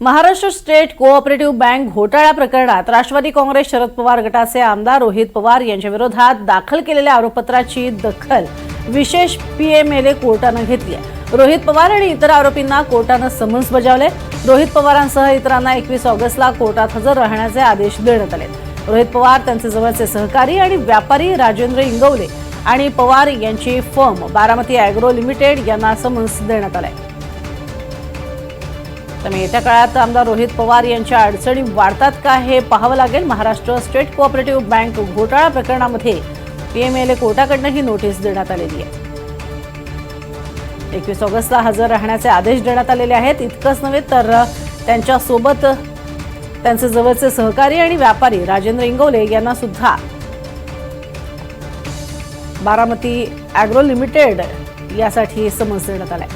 Maharashtra state cooperative bank घोटाळा प्रकरणात राष्ट्रवादी काँग्रेस शरद पवार गटाचे आमदार रोहित पवार यांच्या विरोधात दाखल केलेल्या आरोपपत्राची दखल विशेष पीएमएलए कोर्टानं घेतली आहे. रोहित पवार आणि इतर आरोपींना कोर्टानं समन्स बजावले. रोहित पवारांसह इतरांना एकवीस ऑगस्टला कोर्टात हजर राहण्याचे आदेश देण्यात आले. रोहित पवार त्यांचे जवळचे सहकारी आणि व्यापारी राजेंद्र इंगवले आणि पवार यांची फर्म बारामती अॅग्रो लिमिटेड यांना समन्स देण्यात आलाय. त्यामुळे येत्या काळात आमदार रोहित पवार यांच्या अडचणी वाढतात का हे पाहावं लागेल. महाराष्ट्र स्टेट कोऑपरेटिव्ह बँक घोटाळा प्रकरणामध्ये पीएमएलए कोर्टाकडनं ही नोटीस देण्यात आलेली आहे. एकवीस ऑगस्टला हजर राहण्याचे आदेश देण्यात आलेले आहेत. इतकंच नव्हे तर त्यांच्यासोबत त्यांचे जवळचे सहकारी आणि व्यापारी राजेंद्र इंगवले यांना सुद्धा बारामती अॅग्रो लिमिटेड यासाठी समन्स देण्यात आलाय.